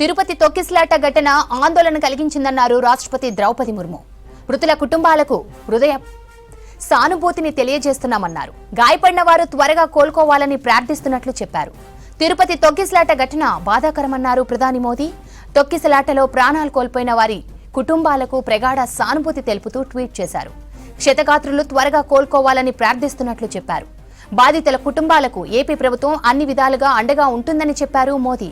తిరుపతి తొక్కిసలాట ఘటన ఆందోళన కలిగించిందన్నారు రాష్ట్రపతి ద్రౌపది ముర్ము. మృతుల కుటుంబాలకు హృదయ సానుభూతిని తెలియజేస్తున్నామన్నారు. గాయపడిన వారు త్వరగా కోలుకోవాలని ప్రార్థిస్తున్నట్లు చెప్పారు. తిరుపతి తొక్కిసలాట ఘటన బాధాకరమన్నారు ప్రధాని మోదీ. తొక్కిసలాటలో ప్రాణాలు కోల్పోయిన వారి కుటుంబాలకు ప్రగాఢ సానుభూతి తెలుపుతూ ట్వీట్ చేశారు. క్షతగాత్రులు త్వరగా కోలుకోవాలని ప్రార్థిస్తున్నట్లు చెప్పారు. బాధితుల కుటుంబాలకు ఏపీ ప్రభుత్వం అన్ని విధాలుగా అండగా ఉంటుందని చెప్పారు మోదీ.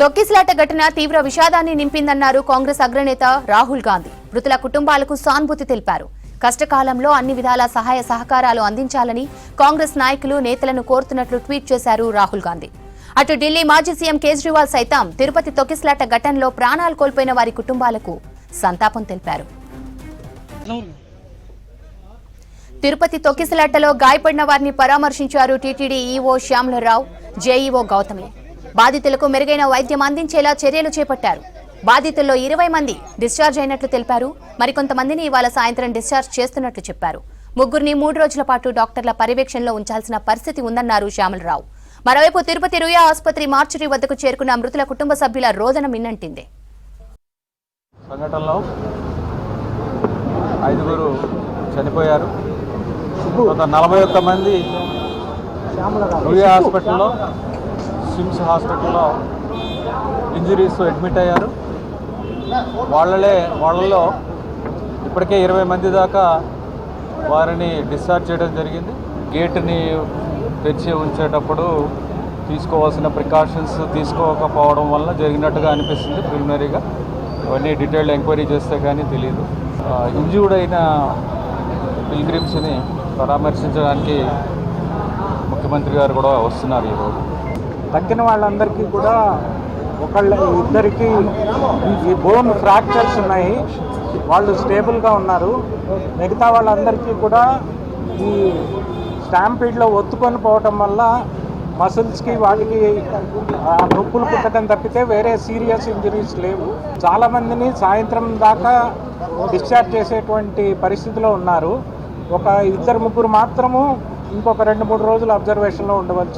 తొక్కిసలాట ఘటన తీవ్ర విషాదాన్ని నింపిందన్నారు కాంగ్రెస్ అగ్రనేత రాహుల్ గాంధీ. మృతుల కుటుంబాలకు సానుభూతి తెలిపారు. కష్టకాలంలో అన్ని విధాల సహాయ సహకారాలు అందించాలని కాంగ్రెస్ నాయకులు నేతలను కోరుతున్నట్లు ట్వీట్ చేశారు రాహుల్ గాంధీ. అటు ఢిల్లీ మాజీ సీఎం కేజ్రీవాల్ సైతం తిరుపతి తొక్కిసలాట ఘటనలో ప్రాణాలు కోల్పోయిన వారి కుటుంబాలకు సంతాపం తెలిపారు. తిరుపతి తొక్కిసలాటలో గాయపడిన వారిని పరామర్శించారు TTD EO Shyamalarao JEO Gautami. బాధితులకు మెరుగైన వైద్యం అందించేలా చర్యలు చేపట్టారు. బాధితుల్లో ఇరవై మంది డిశ్చార్జ్ అయినట్లు తెలిపారు. మరికొంతమందిని ఇవాళ సాయంత్రం డిశ్చార్జ్ చేస్తున్నట్లు చెప్పారు. ముగ్గురిని మూడు రోజుల పాటు డాక్టర్ల పర్యవేక్షణలో ఉంచాల్సిన పరిస్థితి ఉందన్నారు శ్యామలరావు. మరోవైపు తిరుపతి రుయా ఆసుపత్రి మార్చురీ వద్దకు చేరుకున్న మృతుల కుటుంబ సభ్యుల రోదన మిన్నంటింది. సంఘటనలో ఐదుగురు చనిపోయారు. నలభై ఒక్క మంది రుయా హాస్పిటల్లో స్విమ్స్ హాస్పిటల్లో ఇంజరీస్ అడ్మిట్ అయ్యారు. వాళ్ళలే వాళ్ళలో ఇప్పటికే ఇరవై మంది దాకా వారిని డిశ్చార్జ్ చేయడం జరిగింది. గేట్ని తెరిచి ఉంచేటప్పుడు తీసుకోవాల్సిన ప్రికాషన్స్ తీసుకోకపోవడం వల్ల జరిగినట్టుగా అనిపిస్తుంది ప్రిలిమినరీగా. అవన్నీ డీటెయిల్డ్ ఎంక్వైరీ చేస్తే కానీ తెలియదు ఇంజూర్డ్ అయిన పిల్గ్రిమ్స్ని పరామర్శించడానికి ముఖ్యమంత్రి గారు కూడా వస్తున్నారు ఈరోజు. తగ్గిన వాళ్ళందరికీ కూడా ఒకళ్ళ ఇద్దరికి ఈ బోన్ ఫ్రాక్చర్స్ ఉన్నాయి. వాళ్ళు స్టేబుల్గా ఉన్నారు. మిగతా వాళ్ళందరికీ కూడా ఈ స్టాంపీడ్లో ఒత్తుకొని పోవటం వల్ల మసిల్స్కి వాటికి నొప్పులు పుట్టడం తప్పితే వేరే సీరియస్ ఇంజరీస్ లేవు. చాలామందిని సాయంత్రం దాకా డిశ్చార్జ్ చేసేటువంటి పరిస్థితిలో ఉన్నారు. ఒక ఇద్దరు ముగ్గురు మాత్రము ఇంకొక రెండు మూడు రోజులు అబ్జర్వేషన్లో ఉండవచ్చు